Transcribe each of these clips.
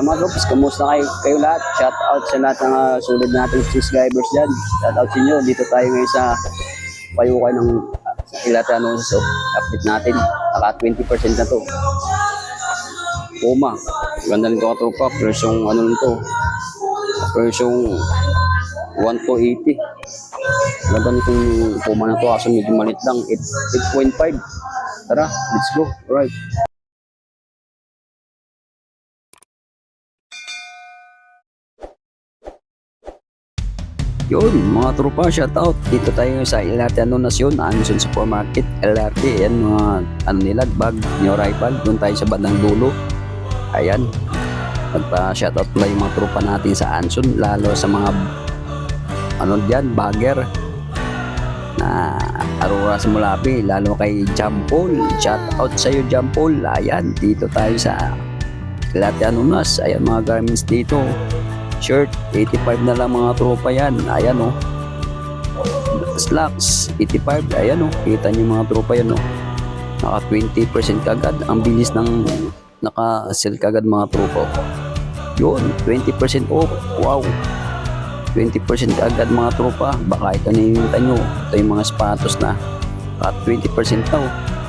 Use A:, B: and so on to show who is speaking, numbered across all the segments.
A: Kaya mga groups, kamusta kayo, kayo lahat? Shout out sa lahat ng uh, sulit nating subscribers dyan. Shout out sa inyo. Dito tayo ngayon sa payukay ng uh, ilata ano, so, update natin. Naka 20% na to. Puma. Ganda nito katropa. Presyong ano nito. Presyong 1 to 80. Ganda nitong Puma na to. Kaso medyo malit lang. 8 8.5. Tara, let's go. Alright. Yun, mga tropa, shout out. Dito tayo sa LRT Anunasyon, Anderson Supermarket, LRT, yan mga ano nila, bag, new arrival, doon tayo sa bandang dulo. Ayan, magpa-shout out pala yung mga tropa natin sa Anson, lalo sa mga ano diyan, bagger na Aurora sa Mulabi, lalo kay Jampol. Shout out sa iyo Jampol. Ayan, dito tayo sa LRT Anunas. Ayan mga garments dito shirt. 85 na lang mga tropa yan. Ayan oh. Slacks 85 ayan oh. Kita niyo mga tropa yan oh. Naka 20% kagad. Ang bilis ng naka sell kagad mga tropa. Yun 20% off. Wow. 20% agad mga tropa. Baka ito na yung nyo ito yung mga sapatos na at 20% daw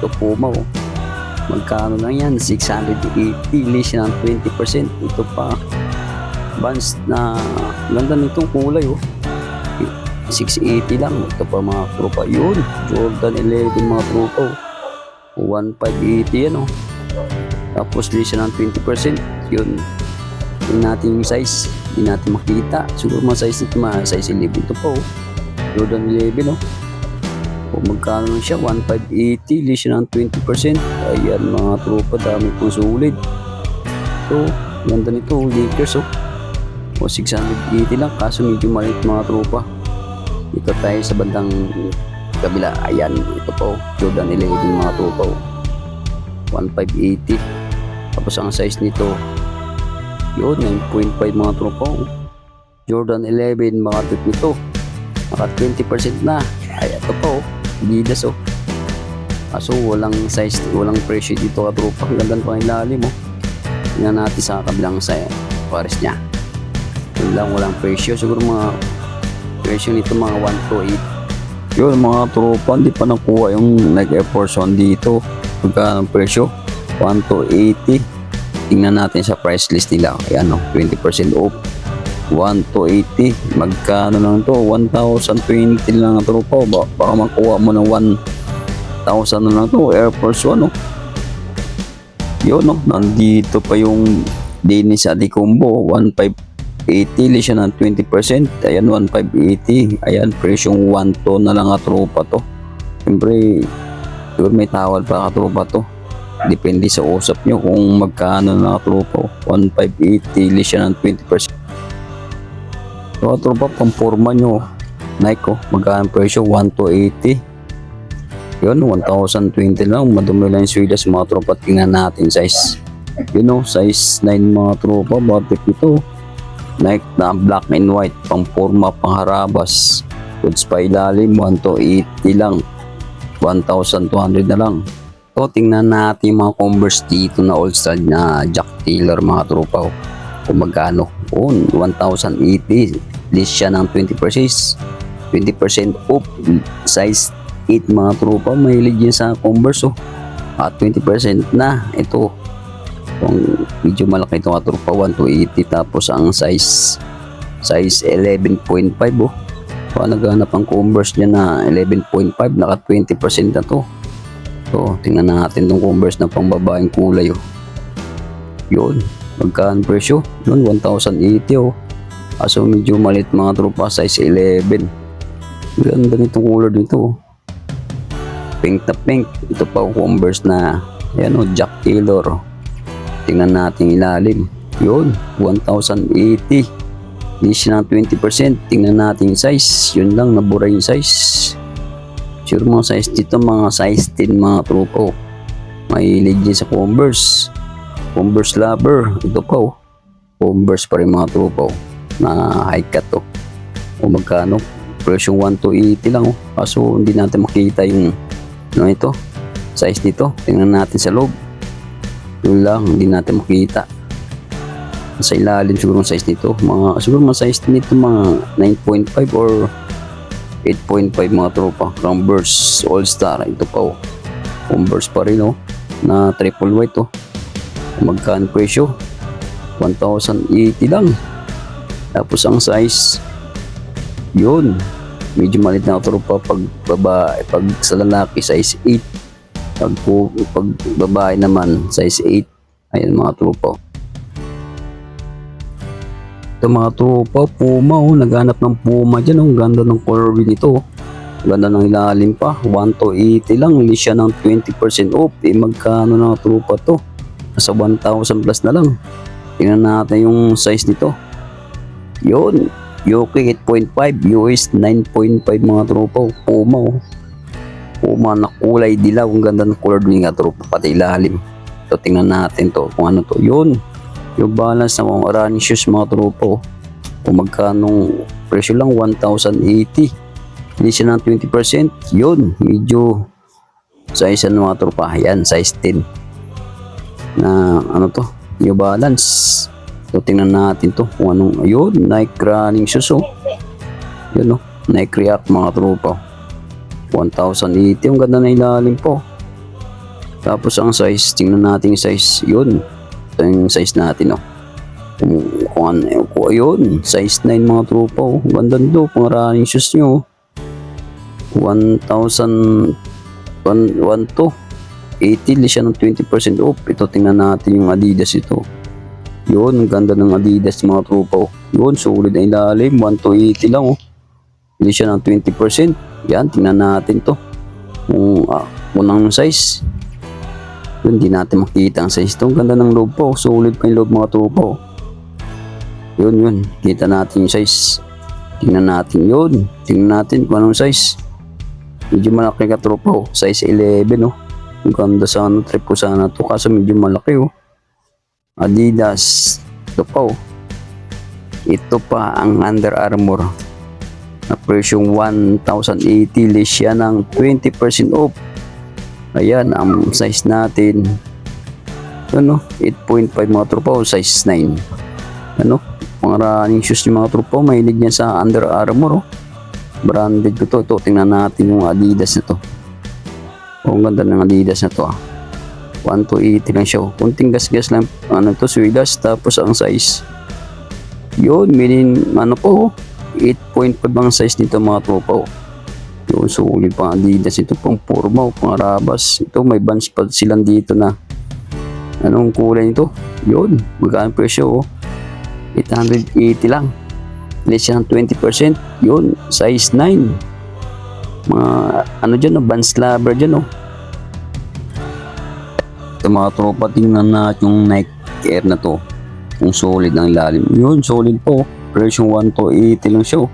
A: ito puma oh. Magkano lang yan? 680 less ng 20% ito pa Vans na ganda nitong kulay oh. 680 lang. Ito pa mga tropa. Yun Jordan 11 mga tropa oh. 1580 yan oh. Tapos di siya ng 20% yun yun natin yung size. Hindi natin makita. Siguro mga size nito mga size 11 ito pa oh. Jordan 11 oh. Kung magkano lang siya? 1580 di siya ng 20% ayan mga tropa dami pong sulit. So ganda nito oh Lakers oh o 680 lang kaso medyo maliit mga tropa. Dito tayo sa bandang kabila. Ayan ito po Jordan 11 mga tropa oh. 1580 tapos ang size nito yun 9.5 mga tropa oh. Jordan 11 mga tip nito. Naka 20% na. Ay ito po Adidas oh. Kaso walang size walang presyo dito ka tropa. Ganda pa ilalim oh. Tingnan natin sa kabilang sa pares niya yun lang walang presyo. Siguro mga presyo nito mga 128 yun mga tropa hindi pa nakuha yung Nike Air Force 1 dito. Pagka ng presyo? 1 to 80 tingnan natin sa price list nila. Ayan o 20% off. 1 to 80 magkano lang to? 1,020 lang tropa. Ba baka makuha mo ng 1,000 na lang to. Air Force 1 no yun no nandito pa yung Dennis Adikumbo 1,500 80 siya ng 20%. Ayan, 1,580. Ayan, presyong 1 ton na lang katropa to. Siyempre, sure may tawad pa katropa to. Depende sa usap nyo kung magkano na katropa. 1,580 siya ng 20%. So, katropa, pamporma nyo. Nike, oh, magkano presyo? 1,280. Yun, 1,020 lang. Madumi lang yung swedas mga tropa. Tingnan natin size. Yun know, size 9 mga tropa. Batik ito. Nike na black and white pang forma pang harabas goods pa ilalim 1 to 80 lang 1,200 na lang. So tingnan natin yung mga converse dito na all star na Jack Taylor mga tropa oh. kung magkano? Oh, 1,080 list siya ng 20% 20% off size 8 mga tropa. Mahilig yan sa converse oh. at 20% na ito kung medyo malaki itong tropa 1 to 80 tapos ang size size 11.5 oh. Kung naghanap ang converse niya na 11.5 naka 20% na to. So tingnan natin tong converse na pang kulay oh. Yun magkaan presyo? Yun 1,080 oh. Aso medyo malit mga tropa size 11 ganda nitong color dito oh. Pink na pink. Ito pa converse na yan oh Jack Taylor oh. Tingnan natin ilalim. Yun 1080 hindi siya ng 20% tingnan natin yung size. Yun lang nabura yung size. Sure mga size dito mga size 10 mga tropa oh. mahilig din sa converse. Converse lover. Ito pa oh. Converse pa rin mga tropa oh. na high cut oh. O magkano? Presyong 1 to 80 lang oh. Kaso hindi natin makita yung ano ito? Size nito. Tingnan natin sa loob yun lang hindi natin makita sa ilalim siguro ang size nito. Mga, siguro mga size nito mga 9.5 or 8.5 mga tropa. Converse All Star. Ito pa oh. Converse pa rin oh. Na triple white oh. Magkano presyo? 1,080 lang. Tapos ang size, yun. Medyo malit na tropa pag babae, pag sa lalaki size 8. Pag, po, pag babae naman size 8. Ayan mga tropa. Ito mga tropa, Puma oh. Naghanap ng Puma dyan oh. Ganda ng color nito oh. Ang Ganda ng ilalim pa. 1 to 80 lang. Hindi siya ng 20% off. Eh magkano na tropa to? Nasa 1,000 plus na lang. Tingnan natin yung size nito. Yun. UK 8.5, US 9.5 mga tropa. oh. Puma oh. Puma na kulay dilaw. Ang ganda ng color ni nga tropa. Pati ilalim. Ito tingnan natin to. Kung ano to. Yun. Yung balance ng mga running shoes mga tropa. oh. Kung magkanong presyo lang 1,080. Hindi siya ng 20%. Yun. Medyo size ano mga tropa. Yan. Size 10 na ano to New Balance so tingnan natin to kung anong ayun Nike running shoes oh yun oh Nike React mga tropa 1080 ang ganda na ilalim po tapos ang size tingnan natin yung size yun ito yung size natin oh kung, kung ano kung ayun size 9 mga tropa oh ganda do pang running shoes nyo oh. 1,000 1 1 to 80 li siya ng 20% off. Ito tingnan natin yung Adidas ito. Yun, ang ganda ng Adidas mga tropa. Oh. Yun, solid na ilalim. 1 to 80 lang oh. Hindi siya ng 20%. Yan, tingnan natin to. Kung ah, unang size. Yun, di natin makita ang size to. Ang ganda ng loob po. Solid pa yung loob mga tropa. Oh. Yun, yun. Kita natin yung size. Tingnan natin yun. Tingnan natin kung anong size. Medyo malaki ka tropa. Oh. Size 11 oh. Ang ganda sana trip ko sana to kaso medyo malaki oh. Adidas. Ito pa oh. Ito pa ang Under Armour. Na presyong 1,080 less siya ng 20% off. Ayan ang size natin. Ano? 8.5 mga tropa oh, size 9. Ano? Mga running shoes ni mga tropa. Mahilig niya sa Under Armour oh. Branded ko to. Ito, tingnan natin yung Adidas na to. Oh, ang ganda ng Adidas na to ah. 1 to 80 lang siya. oh. Kunting gas-gas lang. Ano to, swidas. Tapos ang size. Yun, minin, ano po, oh. 8.5 ang size nito mga tropa. Oh. Yun, sulit pang Adidas. Ito pang forma, oh, pang rabas. Ito, may bands pa silang dito na. Anong kulay nito? Yun, magkano presyo oh. 880 lang. Less ng 20%. Yun, size 9 mga ano dyan, no, Vans Lover dyan, no. Ito mga tropa, tingnan natin yung Nike Air na to. Kung solid ang ilalim. Yun, solid po. Presyo 1 to 80 lang siya. oh.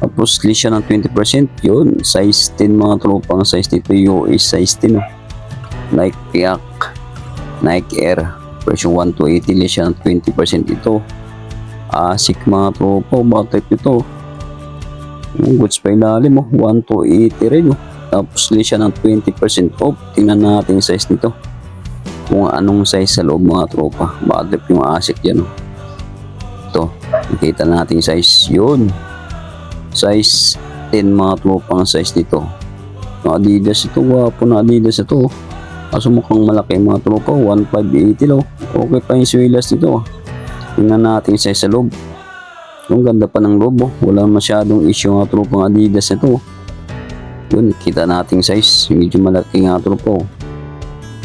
A: Tapos list siya ng 20%. Yun, size 10 mga tropa. Ang size nito US size 10. Oh. Nike React. Nike Air. Presyo 1 to 80 list siya ng 20% ito. ASIC mga tropa. Bakit ito? Yung goods pa ilalim mo, 1 to 80 rin oh. Tapos li siya ng 20% off. Tingnan natin size nito. Kung anong size sa loob mga tropa. Bakit yung ASIC yan oh. Nakita natin size. Yun. Size 10 mga tropa ang size nito. Yung Adidas ito, wapo na Adidas ito. oh. Kaso mukhang malaki mga tropa, 1580 lang. Okay pa yung swilas nito. oh. Tingnan natin size sa loob. Ang ganda pa ng loob, oh. Wala masyadong issue nga tropang Adidas ito. Yun, kita nating size. Medyo malaki nga tropo.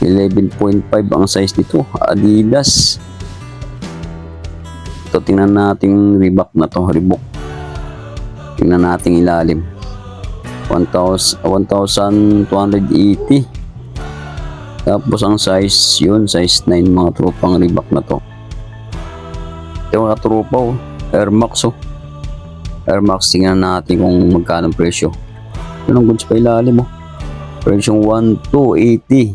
A: 11.5 ang size nito. Adidas. Ito, tingnan natin Reebok na to. Reebok. Tingnan natin ilalim. 1,000 1,280. Tapos ang size, yun, size 9 mga tropang Reebok na to. Ito mga tropa, oh. Air Max oh. Air Max tingnan natin kung magkano presyo. Yun ang goods pa ilalim oh. Presyong 1 to 80.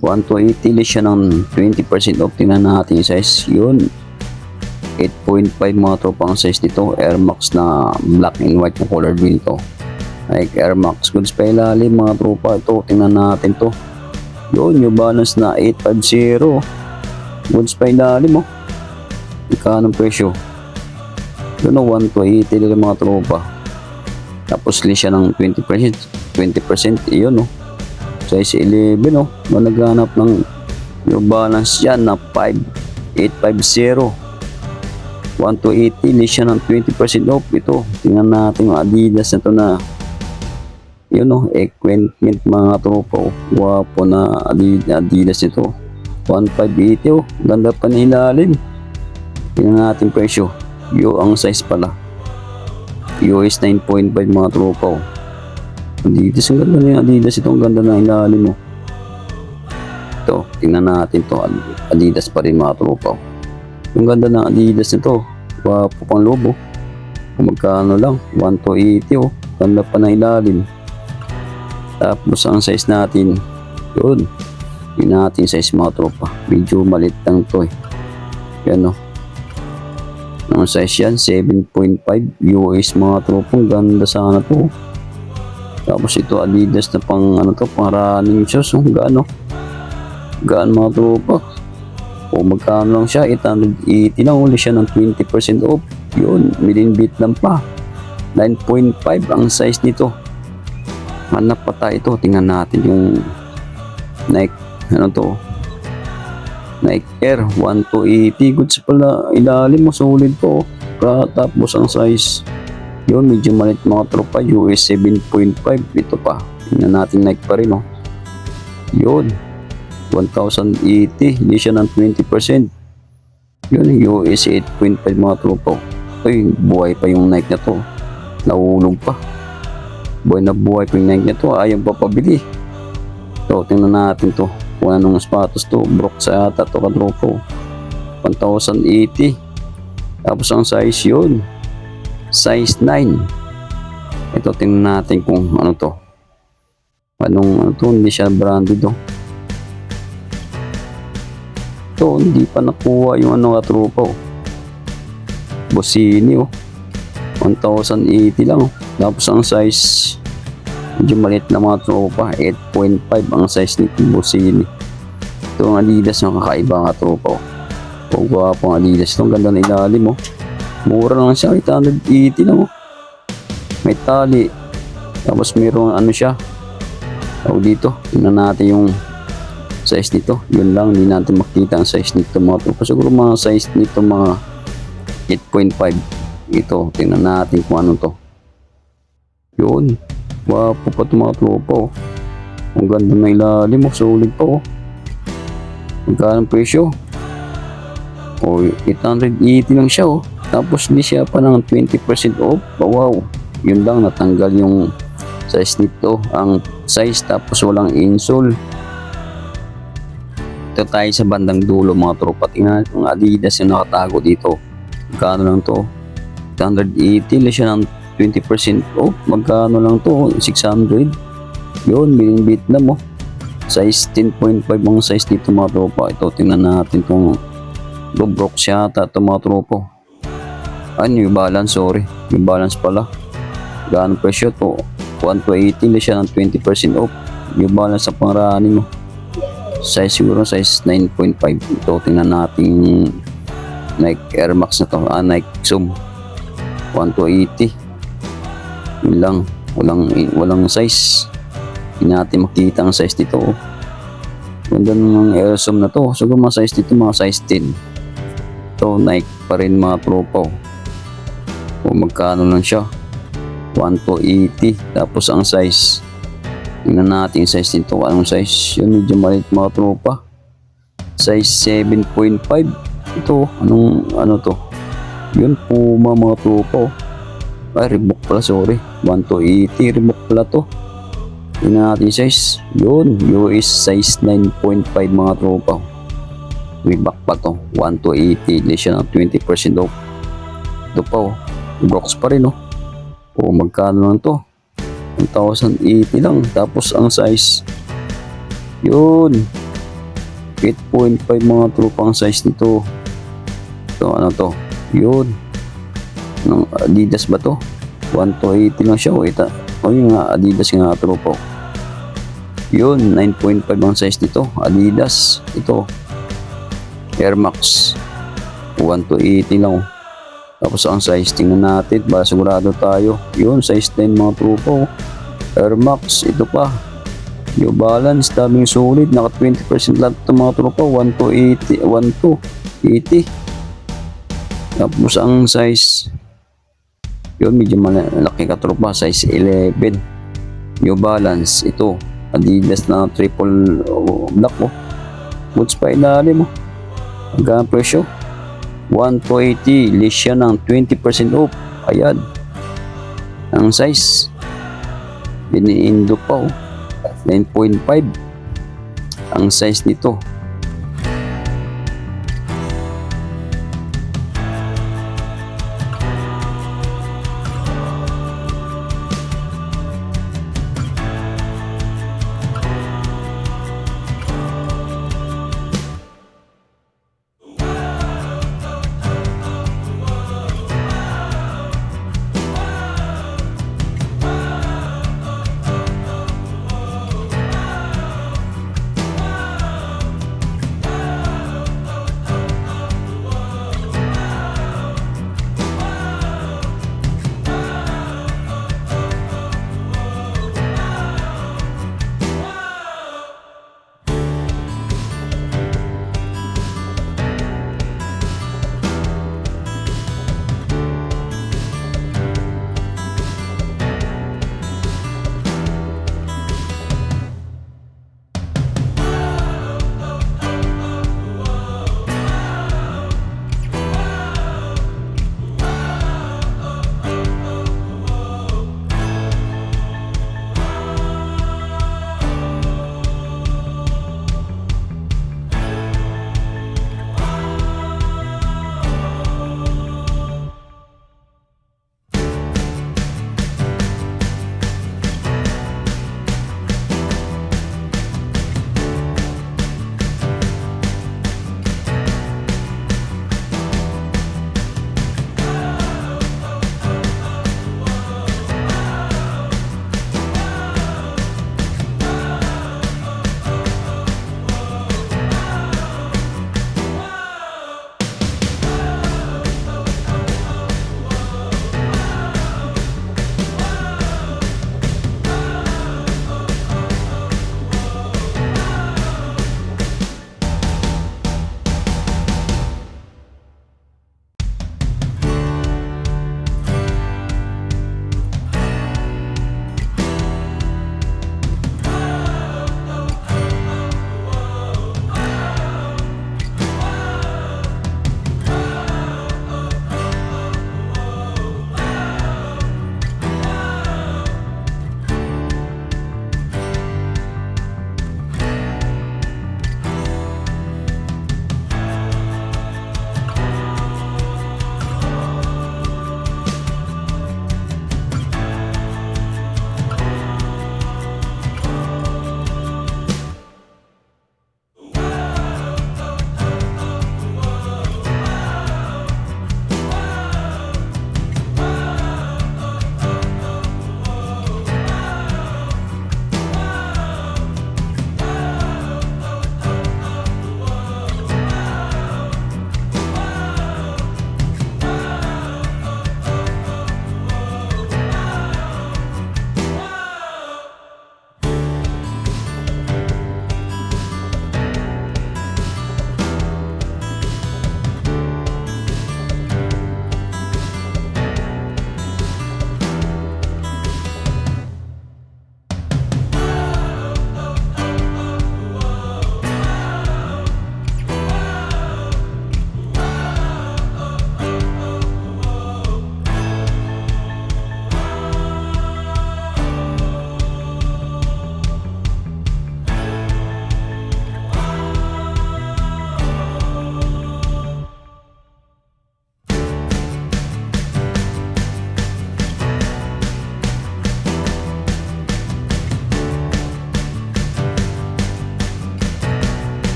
A: 1 to 80 less siya ng 20% off. Tingnan natin yung size. Yun. 8.5 mga tropang size nito. Air Max na black and white yung color green to. Like Air Max goods pa ilalim mga tropa. Ito, tingnan natin to. Yun, yung balance na 850. Goods pa ilalim oh. Magkano ang presyo? Yun o, 1 to 80 nila mga tropa. Tapos list siya ng 20%. 20% yun o. Size 11 o. No, naghanap ng New Balance yan na 5850. 1 to 80 list siya ng 20% off. Ito, tingnan natin yung Adidas na to na yun o, equipment mga tropa o. Wapo na Adi- Adidas ito. 1580 o. Ganda pa na ilalim. Tingnan natin presyo. Yo, ang size pala. US 9.5 mga tropa o. Adidas, ang ganda na yung Adidas ito. Ang ganda na ilalim mo. Ito, tingnan natin to. Adidas pa rin mga tropa o. Yung ganda ng Adidas nito. Wapo pang lobo. Magkano lang. 1 to 80 oh. Ganda pa ng ilalim. Tapos ang size natin. Yun. Yun natin size mga tropa. Medyo malit lang to eh. Yan oh. Ang size yan. 7.5 US mga tropa. Ang ganda sana to. Tapos ito Adidas na pang ano to. Pang running shoes. Oh. Gaano. Gaan mga tropa. O magkano lang siya, 880 lang uli siya ng 20% off. Yun, bit lang pa. 9.5 ang size nito. Hanap pa tayo ito. Tingnan natin yung Nike, ano to? Nike Air 1280. Goods pala, ilalim mo, sulit po. Ka- Tapos ang size, yun, medyo malit mga tropa. US 7.5. Ito pa. Tingnan natin Nike pa rin, oh. Yun, 1,080. Hindi siya ng 20%. Yun, US 8.5 mga tropa. Uy, buhay pa yung Nike na to. Nahulog pa. Buhay na buhay pa yung Nike na to. Ayaw pa pabili. So, tingnan natin to. Kung anong sapatos to. Brook sa yata to katropa. 1,080. Tapos ang size yun. Size 9. Ito, tingnan natin kung ano to. Anong ano to, hindi siya branded to. Ito, hindi pa nakuha yung ano katropa oh. Bossini oh. 1,080 lang oh. Tapos ang size, medyo maliit na mga tropa. 8.5 ang size nito Bossini. Ito ang Adidas na kakaiba nga tropa oh. Kung pang Adidas. Ito ang ganda na ilalim oh. Mura lang siya, 880 lang oh. May tali. Tapos mayroong ano siya. Tawag dito. Tingnan natin yung size nito. Yun lang, hindi natin makita ang size nito mga tropa. Siguro mga size nito mga 8.5. Ito, tingnan natin kung ano to. Yun. Wapo pa ito mga tropa oh. Ang ganda na ilalim oh. Solid pa oh. Magkano presyo? Oh, 880 lang siya oh. Tapos hindi siya pa ng 20% off. Oh, wow. Yun lang, natanggal yung size nito. Ang size tapos walang insole. Ito tayo sa bandang dulo mga tropa. Tingnan natin yung Adidas yung nakatago dito. Magkano lang to? 180 lang siya ng 20% off. Magkano lang to? 600. Yun, biling Vietnam mo. Size 10.5 ang size dito mga tropa. Ito, tingnan natin kung Dobrok siya ata ito mga tropa. Ay, New Balance, sorry. New Balance pala. Gaano presyo to? 1 to 80 lang siya ng 20% off. New Balance sa pangarani mo. Size siguro, size 9.5. Ito, tingnan natin Nike Air Max na to. Ah, Nike Zoom. 1 to 80. Yun lang. Walang, walang size. Hindi natin makita ang size dito. Oh. Ganda ng Air Zoom na to. Siguro mga size dito, mga size 10. Ito, Nike pa rin mga tropa. oh. Kung magkano lang siya. 1 to 80. Tapos ang size. Tingnan natin yung size nito. Anong size? Yun, medyo maliit mga tropa. Size 7.5. Ito, anong, ano to? Yun, Puma mga tropa. oh. Ay, Reebok pala, sorry. 1 to 80. Reebok pala to. Tingnan natin size. Yun, US size 9.5 mga tropa. Reebok pa to. 1 to 80. Hindi siya ng 20% off. Ito pa oh. Brooks pa rin oh. O magkano lang to? 1,080 lang. Tapos ang size. Yun. 8.5 mga tropa ang size nito. Ito ano to? Yun. Anong Adidas ba to? 1 to 80 lang siya. O ita. O yung nga Adidas nga tropa. Yun. 9.5 ang size nito. Adidas. Ito. Air Max. 1 to 80 lang oh. Tapos ang size, tingnan natin para sigurado tayo. Yun, size 10 mga trupa oh. Air Max, ito pa. New Balance, daming solid. Naka 20% lahat ito mga trupa. 1 to 80, 1 to 80. Tapos ang size, yun, medyo malaki ka trupa. Size 11. New Balance, ito. Adidas na triple oh, black oh. Boots pa ilalim oh. Hanggang presyo. 1 to 80. List siya ng 20% off. Ayan. Ang size. Biniindo pa oh. 9.5. Ang size nito.